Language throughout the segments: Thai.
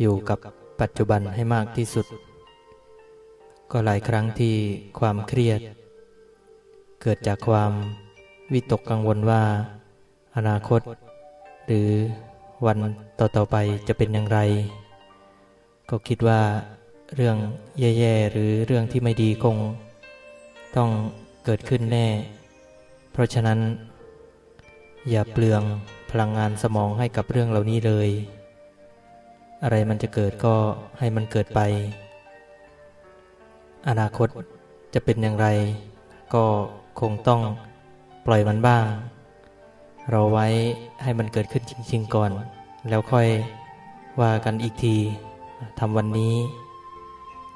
อยู่กับปัจจุบันให้มากที่สุด ก็หลายครั้งที่ความเครียด เกิดจากความวิตกกังวลว่า อนาคต หรือวันต่อๆไปจะเป็นอย่างไร ก็คิดว่าเรื่องแย่ๆหรือเรื่องที่ไม่ดีคง ต้องเกิดขึ้นแน่ เพราะฉะนั้น อย่าเปลืองพลังงานสมองให้กับเรื่องเหล่านี้เลย อะไรมันจะเกิดก็ให้มันเกิดไป อนาคตจะเป็นอย่างไร ก็คงต้องปล่อยมันบ้าง เราไว้ให้มันเกิดขึ้นจริง ๆ ก่อน แล้วค่อยว่ากันอีกทีทำวันนี้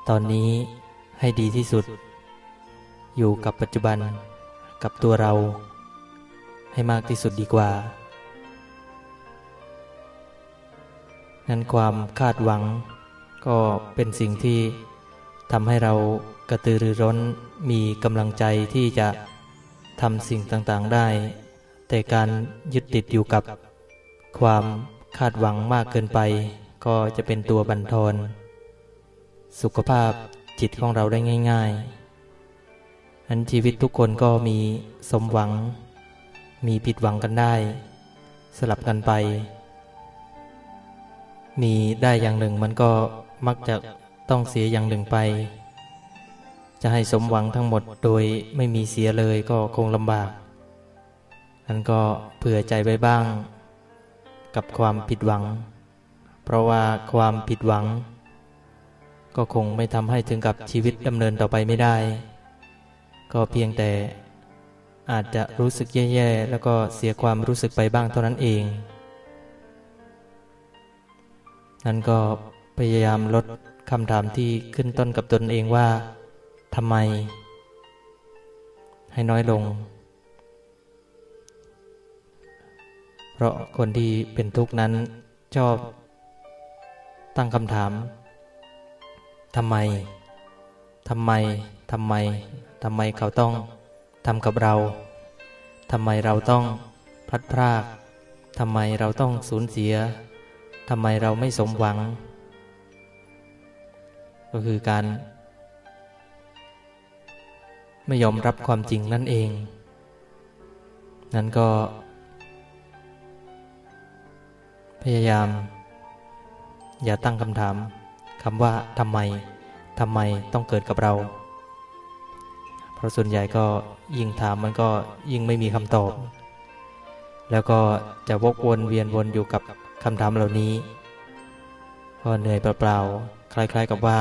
ตอนนี้ให้ดีที่สุด อยู่กับปัจจุบันกับตัวเรา ให้มากที่สุดดีกว่า นั้นความคาดหวัง ก็เป็นสิ่งที่ทำให้เรากระตือรือร้นมีกำลังใจที่จะทำสิ่งต่างๆได้ แต่การยึดติดอยู่กับ ความคาดหวังมากเกินไป ก็จะเป็นตัวบั่นทอนสุขภาพจิตของเราได้ง่ายๆนั้นชีวิตทุกคนก็มีสมหวัง มีผิดหวังกันได้ สลับกันไป มีได้อย่างหนึ่งมันก็มักจะต้องเสียอย่างหนึ่งไป จะให้สมหวังทั้งหมดโดยไม่มีเสียเลยก็คงลำบากนั้นก็เผื่อใจไว้บ้าง กับความผิดหวัง เพราะว่าความผิดหวัง ก็คงไม่ทำให้ถึงกับชีวิตดำเนินต่อไปไม่ได้ ก็เพียงแต่อาจจะรู้สึกแย่ๆ แล้วก็เสียความรู้สึกไปบ้างเท่านั้นเอง นั่นก็พยายามลดคำถามที่ขึ้นต้นกับตนเองว่าทำไม ให้น้อยลง เพราะคนที่เป็นทุกข์นั้นชอบตั้งคำถามทำไมทำไมทำไมทำไมเขาต้องทำกับเราทำไมเราต้องพลัดพรากทำไมเราต้องสูญเสีย ทำไมเราไม่สมหวัง ก็คือการ ไม่ยอมรับความจริงนั่นเอง นั้นก็ พยายาม อย่าตั้งคำถามคำว่าทำไมทำไมต้องเกิดกับเรา เพราะส่วนใหญ่ก็ยิ่งถามมันก็ยิ่งไม่มีคำตอบ แล้วก็จะวกวนเวียนวนอยู่กับ คำถามเหล่านี้ก็เหนื่อยเปล่าๆคล้ายๆกับว่า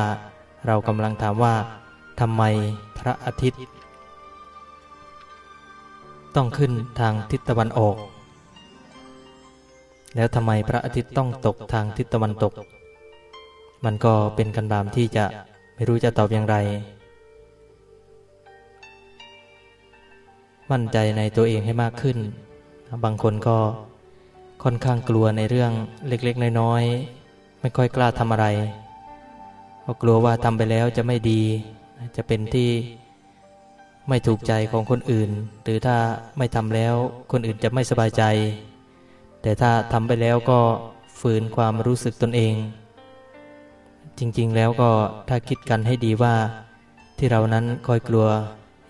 เรากำลังถามว่าทำไมพระอาทิตย์ ต้องขึ้นทางทิศตะวันออก แล้วทำไมพระอาทิตย์ต้องตกทางทิศตะวันตก มันก็เป็นคำถามที่จะไม่รู้จะตอบอย่างไร มั่นใจในตัวเองให้มากขึ้น บางคนก็ ค่อนข้างกลัวในเรื่องเล็กๆน้อยๆไม่ค่อยกล้าทำอะไรเพราะกลัวว่าทำไปแล้วจะไม่ดี จะเป็นที่ไม่ถูกใจของคนอื่น หรือถ้าไม่ทำแล้วคนอื่นจะไม่สบายใจ แต่ถ้าทำไปแล้วก็ฝืนความรู้สึกตนเอง จริงๆแล้วก็ถ้าคิดกันให้ดีว่า ที่เรานั้นคอยกลัว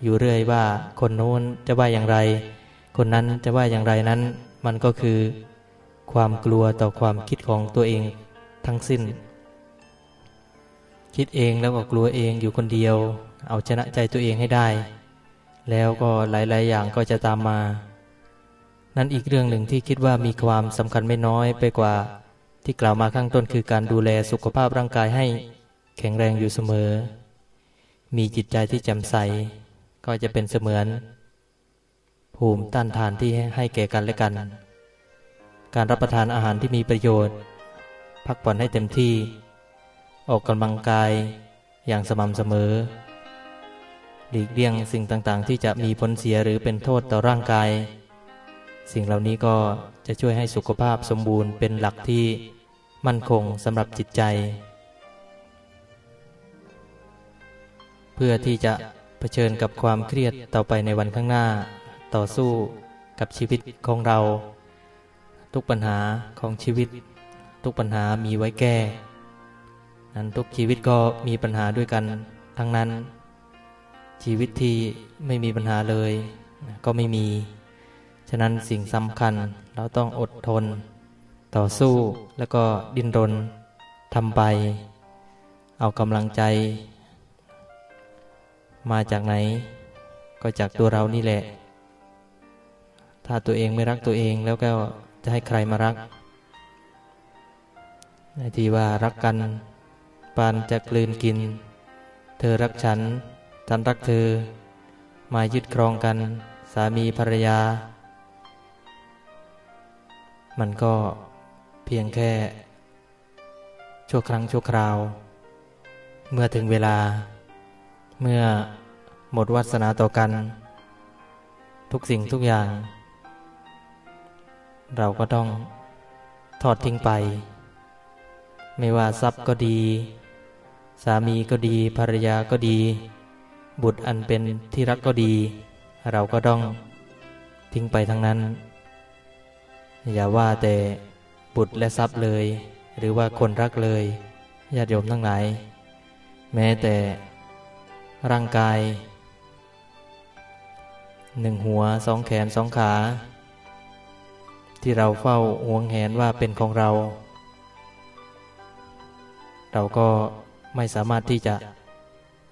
อยู่เรื่อยว่า คนโน้นจะว่าอย่างไร คนนั้นจะว่าอย่างไรนั้น มันก็คือ ความกลัวต่อความคิดของตัวเองทั้งสิ้น คิดเองแล้วก็กลัวเองอยู่คนเดียว เอาชนะใจตัวเองให้ได้ แล้วก็หลาย ๆ อย่างก็จะตามมา นั่นอีกเรื่องหนึ่งที่คิดว่ามีความสำคัญไม่น้อยไปกว่า ที่กล่าวมาข้างต้นคือการดูแลสุขภาพร่างกายให้แข็งแรงอยู่เสมอ มีจิตใจที่แจ่มใส ก็จะเป็นเสมือน ภูมิต้านทานที่ให้แก่กันและกัน การรับประทานอาหารที่มีประโยชน์ พักผ่อนให้เต็มที่ ออกกำลังกายอย่างสม่ำเสมอ หลีกเลี่ยงสิ่งต่างๆ ที่จะมีผลเสียหรือเป็นโทษต่อร่างกาย สิ่งเหล่านี้ก็จะช่วยให้สุขภาพสมบูรณ์เป็นหลักที่มั่นคงสำหรับจิตใจ เพื่อที่จะเผชิญกับความเครียดต่อไปในวันข้างหน้า ต่อสู้กับชีวิตของเรา ทุกปัญหาของชีวิต ทุกปัญหามีไว้แก้ นั้นทุกชีวิตก็มีปัญหาด้วยกันทั้งนั้น ชีวิตที่ไม่มีปัญหาเลย ก็ไม่มี ฉะนั้นสิ่งสำคัญเราต้องอดทน ต่อสู้แล้วก็ดิ้นรนทำไป เอากำลังใจ มาจากไหน ก็จากตัวเรานี่แหละ ถ้าตัวเองไม่รักตัวเองแล้วก็ จะให้ใครมารักในที่ว่ารักกัน ปานจะกลืนกิน เธอรักฉัน ฉันรักเธอ มายึดครองกัน สามีภรรยา มันก็เพียงแค่ ชั่วครั้งชั่วคราว เมื่อถึงเวลา เมื่อหมดวาสนาต่อกัน ทุกสิ่งทุกอย่าง เราก็ต้องทอดทิ้งไป ไม่ว่าทรัพย์ก็ดี สามีก็ดีภรรยาก็ดี บุตรอันเป็นที่รักก็ดี เราก็ต้องทิ้งไปทั้งนั้น อย่าว่าแต่บุตรและทรัพย์เลย หรือว่าคนรักเลยญาติโยมทั้งหลายแม้แต่ร่างกายหนึ่งหัวสองแขนสองขา ที่เราเฝ้าหวงแหนว่าเป็นของเรา เราก็ไม่สามารถที่จะ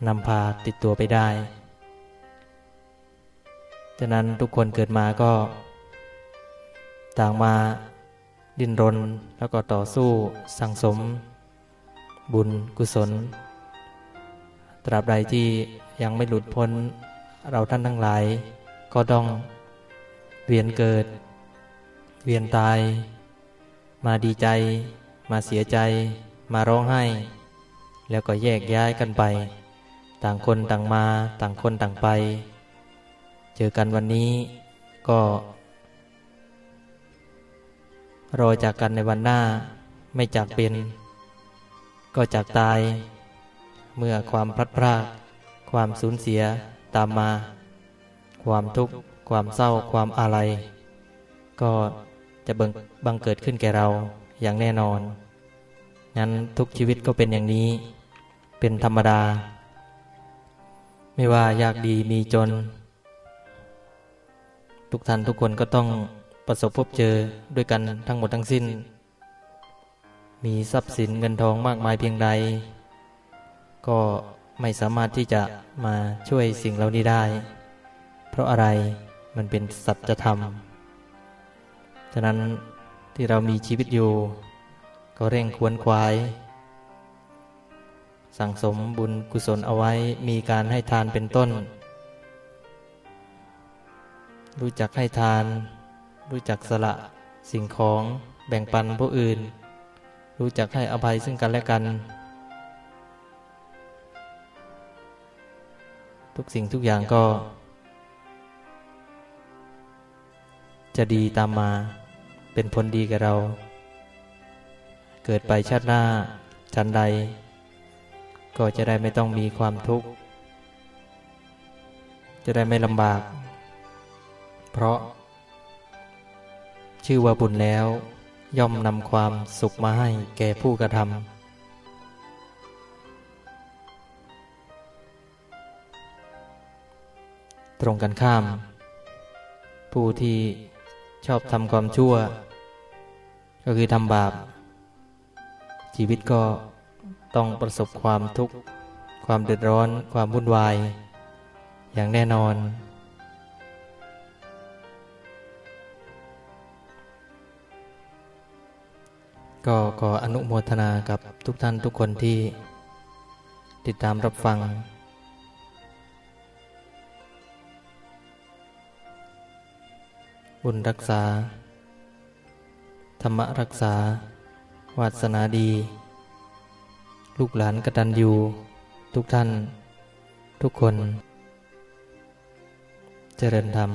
นำพาติดตัวไปได้ฉะนั้นทุกคนเกิดมาก็ ต่างมาดิ้นรนแล้วก็ต่อสู้สั่งสม บุญกุศล ตราบใดที่ยังไม่หลุดพ้นเราท่านทั้งหลาย ก็ต้องเวียนเกิด เวียนตาย มาดีใจ มาเสียใจ มาร้องไห้ แล้วก็แยกย้ายกันไป ต่างคนต่างมา ต่างคนต่างไป เจอกันวันนี้ก็ รอจากกันในวันหน้า ไม่จากเป็น ก็จากตาย เมื่อความพลัดพราก ความสูญเสียตามมา ความทุกข์ ความเศร้า ความอาลัยก็ จะบังบังเกิดขึ้นแก่เราอย่างแน่นอน งั้นทุกชีวิตก็เป็นอย่างนี้ เป็นธรรมดา ไม่ว่ายากดีมีจน ทุกท่านทุกคนก็ต้องประสบพบเจอด้วยกันทั้งหมดทั้งสิ้น มีทรัพย์สินเงินทองมากมายเพียงใด ก็ไม่สามารถที่จะมาช่วยสิ่งเหล่านี้ได้ เพราะอะไรมันเป็นสัจธรรม ฉะนั้นที่เรามีชีวิตอยู่ ก็เร่งควรควาย สั่งสมบุญกุศลเอาไว้มีการให้ทานเป็นต้น รู้จักให้ทาน รู้จักสละสิ่งของแบ่งปันผู้อื่น รู้จักให้อภัยซึ่งกันและกัน ทุกสิ่งทุกอย่างก็ จะดีตามมา เป็นผลดีกับเรา เกิดไปชาติหน้าชันใด ก็จะได้ไม่ต้องมีความทุกข์ จะได้ไม่ลำบาก เพราะ ชื่อว่าบุญแล้ว ย่อมนำความสุขมาให้แก่ผู้กระทำตรงกันข้าม ผู้ที่ ชอบทำความชั่ว ก็คือทำบาป ชีวิตก็ต้องประสบความทุกข์ ความเดือดร้อน ความวุ่นวาย อย่างแน่นอน ก็ขออนุโมทนากับทุกท่านทุกคนที่ติดตามรับฟัง บุญรักษา ธรรมรักษา วาสนาดี ลูกหลานกตัญญูทุกท่าน ทุกคน เจริญธรรม